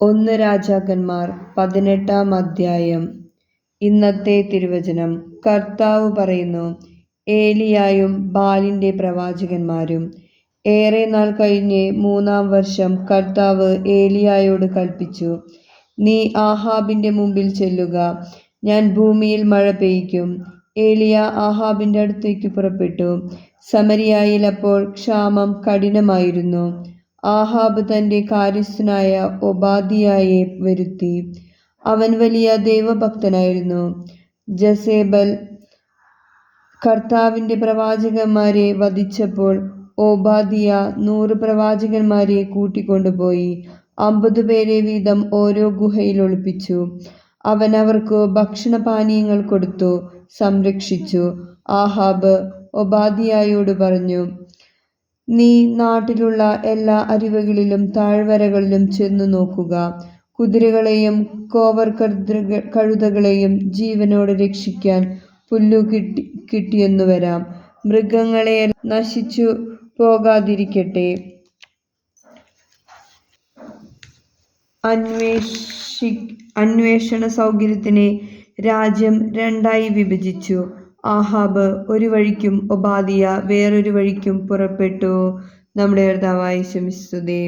ഒന്ന് രാജാക്കന്മാർ പതിനെട്ടാം അധ്യായം ഇന്നത്തെ തിരുവചനം. കർത്താവ് പറയുന്നു ഏലിയായും ബാലിന്റെ പ്രവാചകന്മാരും ഏറെ നാൾ കഴിഞ്ഞ് മൂന്നാം വർഷം കർത്താവ് ഏലിയായോട് കൽപ്പിച്ചു നീ ആഹാബിന്റെ മുമ്പിൽ ചെല്ലുക ഞാൻ ഭൂമിയിൽ മഴ പെയ്യ്ക്കും ഏലിയ ആഹാബിന്റെ അടുത്തേക്ക് പുറപ്പെട്ടു. സമരിയായിൽ അപ്പോൾ ക്ഷാമം കഠിനമായിരുന്നു. ആഹാബ് തന്റെ കാര്യസ്ഥനായ ഒബാദിയായെ വരുത്തി. അവൻ വലിയ ദൈവഭക്തനായിരുന്നു. ജസേബൽ കർത്താവിന്റെ പ്രവാചകന്മാരെ വധിച്ചപ്പോൾ ഓബാദിയ നൂറ് പ്രവാചകന്മാരെ കൂട്ടിക്കൊണ്ടുപോയി. അമ്പത് പേരെ വീതം ഓരോ ഗുഹയിൽ ഒളിപ്പിച്ചു. അവൻ അവർക്ക് ഭക്ഷണപാനീയങ്ങൾ കൊടുത്തു സംരക്ഷിച്ചു. ആഹാബ് ഒബാദിയായോട് പറഞ്ഞു നീ നാട്ടിലുള്ള എല്ലാ അരുവികളിലും താഴ്വരകളിലും ചെന്നു നോക്കുക. കുതിരകളെയും കോവർ കഴുതകളെയും ജീവനോടെ രക്ഷിക്കാൻ പുല്ലു കിട്ടി കിട്ടിയെന്നു വരാം. മൃഗങ്ങളെ നശിച്ചു പോകാതിരിക്കട്ടെ. അന്വേഷി അന്വേഷണ സൗകര്യത്തിന് രാജ്യം രണ്ടായി വിഭജിച്ചു. ആഹാബ് ഒരു വഴിക്കും ഒബാദിയ വേറൊരു വഴിക്കും പുറപ്പെട്ടു. നമ്മുടെ കർത്താവായ ശമിസ്തുതേ